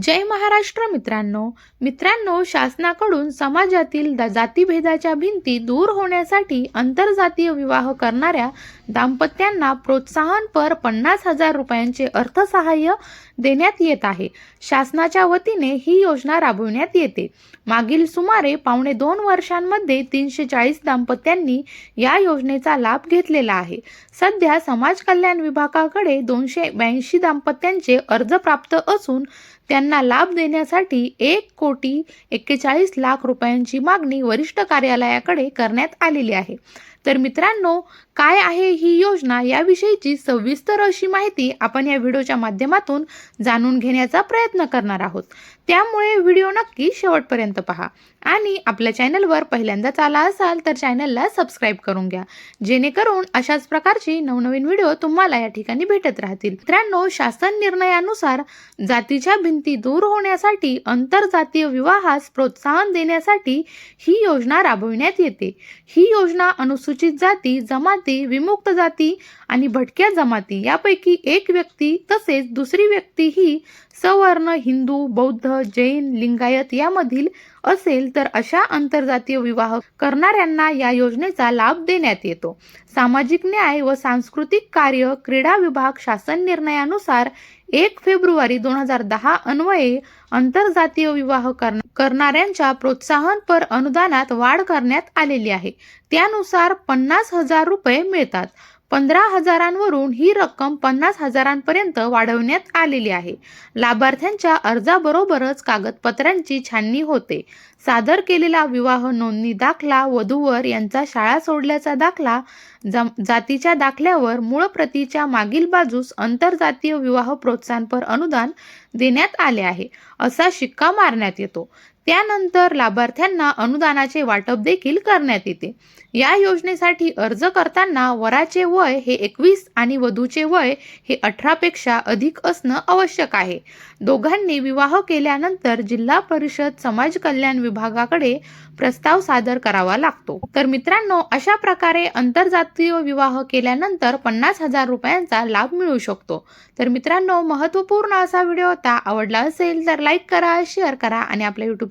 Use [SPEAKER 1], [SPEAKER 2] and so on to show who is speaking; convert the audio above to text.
[SPEAKER 1] जय महाराष्ट्र मित्रांनो. मित्रांनो शासनाकडून समाजातील द- जातीभेदाच्या भिंती दूर होण्यासाठी आंतरजातीय विवाह करणाऱ्या दाम्पत्यांना प्रोत्साहनपर पन्नास हजार रुपयांचे अर्थसहाय्य देण्यात येत आहे. शासनाच्या वतीने ही योजना राबविण्यात येते. मागील सुमारे पावणे दोन वर्षांमध्ये तीनशे चाळीस दाम्पत्यांनी या योजनेचा लाभ घेतलेला आहे. सध्या समाज कल्याण विभागाकडे दोनशे ब्याऐंशी दाम्पत्यांचे अर्ज प्राप्त असून त्यांना लाभ देण्यासाठी एक कोटी एक्केचाळीस लाख रुपयांची मागणी वरिष्ठ कार्यालयाकडे करण्यात आलेली आहे. तर मित्रांनो काय आहे ही योजना याविषयीची सविस्तर अशी माहिती आपण या व्हिडिओच्या माध्यमातून जाणून घेण्याचा प्रयत्न करणार आहोत. त्यामुळे व्हिडिओ नक्की शेवटपर्यंत पहा. आणि आपल्या चॅनलवर पहिल्यांदाच आला असाल तर चॅनलला सबस्क्राईब करून घ्या. जेणेकरून अशाच प्रकारची नवनवीन व्हिडिओ तुम्हाला या ठिकाणी भेटत राहतील. मित्रांनो शासन निर्णयानुसार जातीच्या भिंती दूर होण्यासाठी आंतरजातीय विवाहास प्रोत्साहन देण्यासाठी ही योजना राबविण्यात येते. ही योजना अनुसूचित जाती जमाती विमुक्त जाती आणि भटक्या जमाती. यापैकी एक व्यक्ती तसेच दुसरी व्यक्ती ही सवर्ण हिंदू बौद्ध जैन लिंगायत यामधील असेल तर अशा आंतरजातीय विवाह करणाऱ्यांना या योजनेचा लाभ देण्यात येतो. सामाजिक न्याय व सांस्कृतिक कार्य क्रीडा विभाग शासन निर्णयानुसार एक फेब्रुवारी दोन हजार दहा अन्वये आंतरजातीय विवाह करणाऱ्यांच्या प्रोत्साहनपर अनुदानात वाढ करण्यात आलेली आहे. त्यानुसार पन्नास हजार रुपये मिळतात. पंधरा हजारांवरून ही रक्कम पन्नास हजारांपर्यंत वाढवण्यात आलेली आहे. लाभार्थ्यांच्या अर्जाबरोबरच कागदपत्रांची छाननी होते. सादर केलेला विवाह नोंदणी दाखला वधूवर यांचा शाळा सोडल्याचा दाखला जम जातीच्या दाखल्यावर मूळ प्रतीच्या मागील बाजूस आंतरजातीय विवाह प्रोत्साहनपर अनुदान देण्यात आले आहे असा शिक्का मारण्यात येतो. त्यानंतर लाभार्थ्यांना अनुदानाचे वाटप देखील करण्यात येते. या योजनेसाठी अर्ज करताना वराचे वय हे एकवीस आणि वधूचे वय हे अठरापेक्षा अधिक असणं आवश्यक आहे. दोघांनी विवाह केल्यानंतर जिल्हा परिषद समाज कल्याण विभागाकडे प्रस्ताव सादर करावा लागतो. तर मित्रांनो अशा प्रकारे आंतरजातीय विवाह केल्यानंतर पन्नास हजार रुपयांचा लाभ मिळू शकतो. तर मित्रांनो महत्त्वपूर्ण असा व्हिडिओ होता आवडला असेल तर लाईक करा शेअर करा आणि आपल्या यूट्यूब